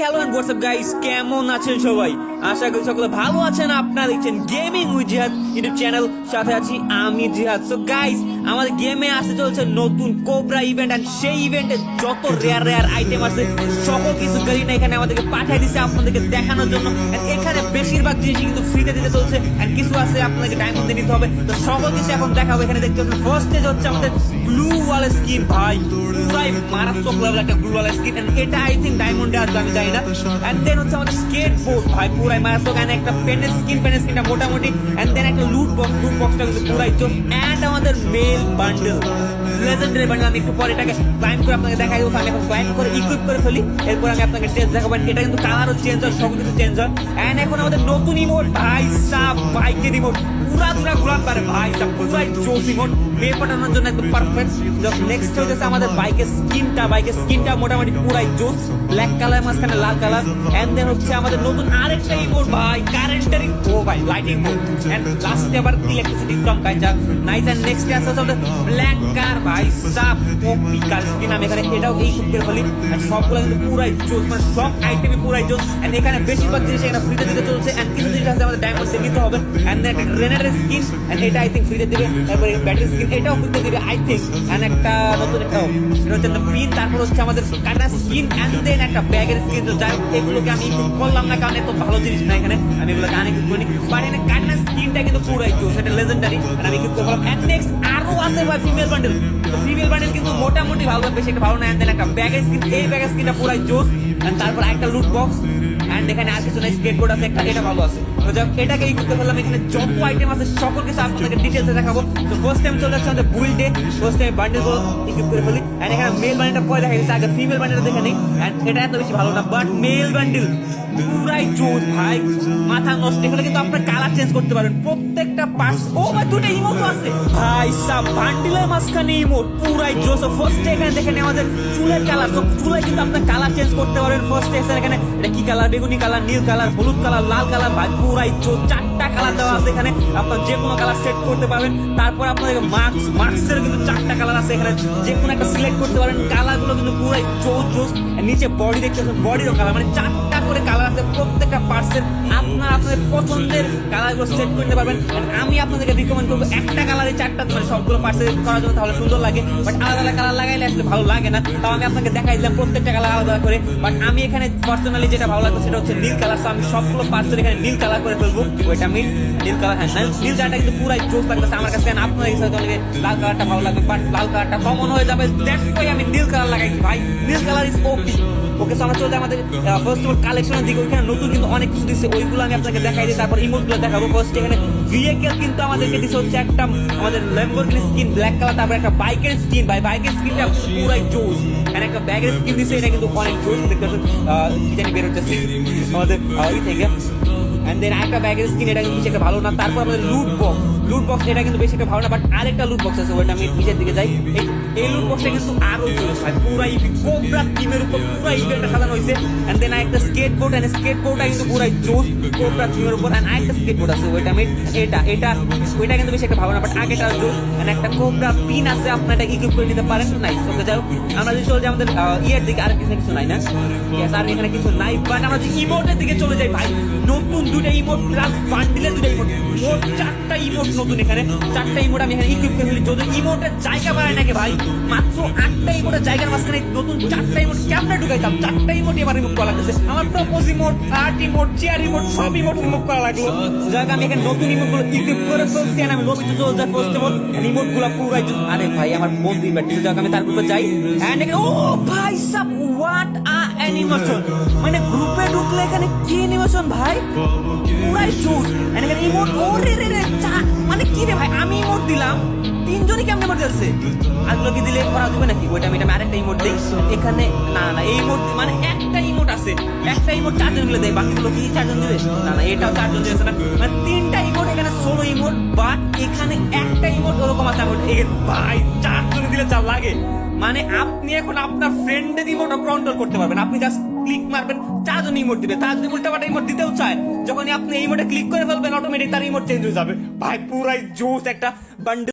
Hello and WhatsApp guys কেমন আছেন সবাই? আশা করি সকলে ভালো আছেন। আপনারা দেখছেন gaming with Jihad YouTube channel সাথে আছি আমি জিহাদ। সো গাইস আমাদের গেমে আসতে চলছে নতুন কোবরা ইভেন্ট এন্ড সেই ইভেন্টে যত রেয়ার রেয়ার আইটেম আছে, সকল কিছু গাড়িটা এখানে আমাদেরকে পাঠিয়ে দিছে আপনাদেরকে দেখানোর জন্য। এখানে বেশিরভাগ জিনিস কিন্তু ফ্রিতে দিতে চলছে এন্ড কিছু আছে আপনাদেরকে ডায়মন্ড দিয়ে নিতে হবে। তো সকল কিছু এখন দেখাবো। এখানে দেখতে পাচ্ছেন ফার্স্ট স্টেজ হচ্ছে আমাদের ব্লু ওয়াল স্কিন ভাই। পুরাই মারাত্মক লেভেল একটা ব্লু ওয়াল স্কিন এটা আই থিঙ্ক ডায়মন্ডে আসবে আমি জানি না। এন্ড দেন হচ্ছে আমাদের স্কেট বোর্ড ভাই পুরাই মারাত্মক এন্ড একটা পেনের স্কিন পেনের স্কিনটা মোটামুটি এন্ড দেন একটা লুট বক্স লুট বক্সটা কিন্তু পুরাই জোস এন্ড আমাদের মেল বান্ডেল লেজেন্ডারি বান্ডেল আমি একটু পরে এটাকে ক্লাইম করে আপনাকে দেখাই দেবো আমি এখন ক্লাইম করে ইকুইপ করে ফেলি। এরপর আমি আপনাকে টেস্ট দেখাবো এটা কিন্তু কালারও চেঞ্জ হয় সব কিছু চেঞ্জ হয়। এন্ড এখন আমাদের নতুন ইমোট ভাই সাব বাইকের ইমোট পুরা পুরা ঘুরান পারে ভাই সাব পুরাই জোস ইমোট মেয়ে পাঠানোর জন্য একদম পারফেক্ট নেক্সট হচ্ছে আমাদের বাইকের স্কিনটা বাইকের স্কিনটা মোটামুটি পুরাই জোস। ব্ল্যাক কালার মাঝখানে লাল কালার এন্ড দেন হচ্ছে আমাদের নতুন আরেকটা ইমোট ভাই কারেন্টের ও ভাই লাইটিং মোড এন্ড লাস্টে আবার ইলেকট্রিসিটি কম কাজ নাইস এন্ড নেক্সট আছে আমাদের ব্ল্যাক কার ভাই সাপ কপি কার স্কিন আমি এখানে এটাও এই সুপের হলি সবগুলো কিন্তু পুরাই জোস মানে সব আইটেমই পুরাই জোস এন্ড এখানে বেশিরভাগ জিনিস এখানে ফ্রিতে দিতে চলছে এন্ড কিছু জিনিস আছে আমাদের ডায়মন্ড দিয়ে নিতে হবে এন্ড একটা গ্রেনেডের স্কিন এন্ড এটা আই থিঙ্ক ফ্রিতে দিবে তারপরে ব্যাটারি স্কিন এটাও ফ্রিতে দিবে আই থিঙ্ক এন্ড একটা নতুন একটা এটা হচ্ছে পিন তারপর হচ্ছে আমাদের কাটা স্কিন এন্ড দেন একটা ব্যাগের স্কিন তো যাই হোক, এগুলোকে আমি করলাম না কারণ এত ভালো জিনিস না এখানে আমি এগুলো গানে করিনি এখানে কাটা স্কিনটা কিন্তু পুরাই জোস সেটা লেজেন্ডারি আমি কিন্তু বললাম এন্ড নেক্সট আরও আছে ভাই ফিমেল বান্ডেল ফিমেল বান্ডেল কিন্তু মোটামুটি ভালো, বেশি একটা ভালো না এন্ড একটা ব্যাগের স্কিন এই ব্যাগের স্কিনটা পুরাই জোস তারপর একটা লুট বক্স এন্ড এখানে আর কিছু নাই স্কেটবোর্ড আছে, একটা এটা ভালো আছে। তো যাক এটাকে এই করতে পারলাম এখানে যত আইটেম আছে সকল কিছু আপনাদেরকে ডিটেলসে দেখাবো। তো ফার্স্ট টাইম চলে আসছে আমাদের বুইল ডে ফার্স্ট টাইম বান্ডেলগুলো ইকুইপ করে ফেলি। এন্ড এখানে মেল বান্ডেলটা পরে দেখা গেছে আগে ফিমেল বান্ডেলটা দেখে নেই। এন্ড এটা এত বেশি ভালো না বাট মেল বান্ডেল পুরাই জোর ভাই, মাথা নষ্ট, এগুলো কিন্তু আপনার কালার চেঞ্জ করতে পারবেন। প্রত্যেকটা পার্টস ও ভাই দুটো ইমোট আছে। ভাই, সাব বান্ডিলের মাঝখানে ইমোট, পুরাই জোস ফার্স্ট এখানে দেখেন আমাদের চুলের কালার সব চুলে কিন্তু আপনার কালার চেঞ্জ করতে পারবেন। ফার্স্ট এখানে, এটা কি কালার বেগুনি কালার নীল কালার হলুদ কালার লাল কালার ভাই, পুরাই জোর চারটা কালার দেওয়া আছে এখানে। আপনার যে কোনো কালার সেট করতে পারবেন। তারপর আপনাদের মার্কস মার্কসের কিন্তু চারটা কালার আছে এখানে। যে কোনো একটা সিলেক্ট করতে পারেন। কালারগুলো কিন্তু পুরাই জোস জোস নিচে বডি দেখতে পাচ্ছেন বডিরও কালার মানে চারটা করে কালার আছে প্রত্যেকটা পার্সেল আপনার আপনাদের পছন্দের কালারগুলো সেট করতে পারবেন। আমি আপনাদেরকে রিকমেন্ড করব একটা কালারে চারটা মানে সবগুলো পার্সেল করার জন্য তাহলে সুন্দর লাগে। বাট আলাদা আলাদা কালার লাগাইলে আসলে ভালো লাগে না। তাও আমি আপনাকে দেখাই দিলাম প্রত্যেকটা কালার আলাদা করে। বাট আমি এখানে পার্সোনালি যেটা ভালো লাগতো সেটা হচ্ছে নীল কালার আমি সবগুলো পার্সেল এখানে নীল কালার করে ফেলব। ওইটা মিল নীল কালার হ্যাঁ নীল- কালারটা কিন্তু পুরাই জোস লাগতেছে আমার কাছে। আপনার হয়তো অনেকে লাল কালারটা ভালো লাগবে। বাট লাল কালারটা কমন হয়ে যাবে। দ্যাটস আমি নীল কালার লাগাইছি ভাই। নীল কালার ইজ ওপি ওকে আমরা চলতে আমাদের ফার্স্ট অফ অল কালেকশনের দিকে। ওইখানে নতুন কিন্তু অনেক কিছু দিচ্ছে ওইগুলো আমি আপনাকে দেখাই দিই তারপর ইমোটগুলো দেখাবো। ফার্স্ট এখানে ভেহিকেল কিন্তু আমাদেরকে দিচ্ছে হচ্ছে একটা আমাদের ল্যাম্বরগিনি স্কিন ব্ল্যাক কালার তারপর একটা বাইকের স্কিন ভাই বাইকের স্কিনটা পুরাই জোস আর একটা ব্যাগের স্কিন দিচ্ছে এটা কিন্তু অনেক জোস দেখতে পাচ্ছেন কি জানি বের হচ্ছে। আমাদের আহ, ই থেকে। এন্ড দেন আরেকটা ব্যাগের স্কিন এটা কিন্তু একটা ভালো না। তারপর আমাদের লুট বক্স লুট বক্স এটা কিন্তু বেশি একটা ভালো না বাট আরেকটা লুট বক্স আছে ওইটা আমি নিচের দিকে যাই। এই লুট বক্সটা কিন্তু আরও কোবরা উপর পুরা ইভেন্টটা সাজানো হয়েছে। এন্ড দেন আরেকটা স্কেটবোর্ড এন্ড স্কেটবোর্ডটা কিন্তু পুরাই জোস কোবরা উপর। এন্ড আরেকটা স্কেটবোর্ড আছে ওইটা আমি এটা এটা কিন্তু বেশি একটা ভালো না বাট আগেটা জোস এন্ড একটা কোবরা পিন আছে এটা ইকুইপ করে নিতে পারেন। নাইস ওকে হোক, আমরা যদি চলে যাই আমাদের ইয়ের দিকে আর কিছু কিছু নাই না? আর এখানে কিছু নাই বাট আমরা যদি ইমোটের দিকে চলে যাই ভাই নতুন দুটো ইমোট প্লাস বান্ডিলের দুটো চারটা ইমোট নতুন এখানে চারটা ইমোট আমি এখানে ইকুইপ করে ফেলি যদি ইমোটের জায়গা বাড়ায় নাকি ভাই, মাত্র আটটা ইমোটের জায়গার মাঝখানে নতুন চারটা ইমোট কেমনে ঢুকাইতাম? চারটা ইমোট এবার রিমুভ করা লাগতেছে। আমার propose emote art emote chair emote সব ইমোট রিমুভ করা লাগল। যাক আমি এখানে নতুন ইমোটগুলো ইকুইপ করে ফেলছি আমি লবিতে চলে যাই ফার্স্ট ইমোট ইমোটগুলো পুরাই আরে ভাই, আমার বন্ধু ব্যাটারি যাক আমি তার গ্রুপে যাই এন্ড ও ভাই, সাব হোয়াট অ্যানিমেশন। মানে গ্রুপে ঢুকলে এখানে কি অ্যানিমেশন ভাই? পুরাই চুজ এন্ড এখানে ইমোট ওরে রে রে, চা মানে কি রে ভাই? আমি ইমোট দিলাম, তিনজনই কেমন ইমোট দিচ্ছে আগুলো কি দিলে করা দিবে নাকি? ওইটা আমি আরেকটা ইমোট দিই। এখানে না না, এই ইমোট মানে একটা ইমোট আছে। একটা ইমোট চারজন মিলে দেয়, বাকিগুলো কি চারজন দিবে? না না, এটাও চারজন দিয়েছে না। মানে তিনটা ইমোট এখানে ষোলো ইমোট বাট এখানে একটা ইমোট ওরকম আছে ভাই চারজন দিলে যা লাগে। মানে আপনি এখন আপনার ফ্রেন্ডের ইমোট কন্ট্রোল করতে পারবেন। আপনি জাস্ট ক্লিক মারবেন চারজন ইমোট দিবে, তার যদি উল্টা পাল্টা ইমোট দিতেও চায়। যখন আপনি এই ইমোটে ক্লিক করে ফেলবেন অটোমেটিক তার ইমোট চেঞ্জ হয়ে যাবে। ভাই, পুরাই জোস একটা বান্ডেল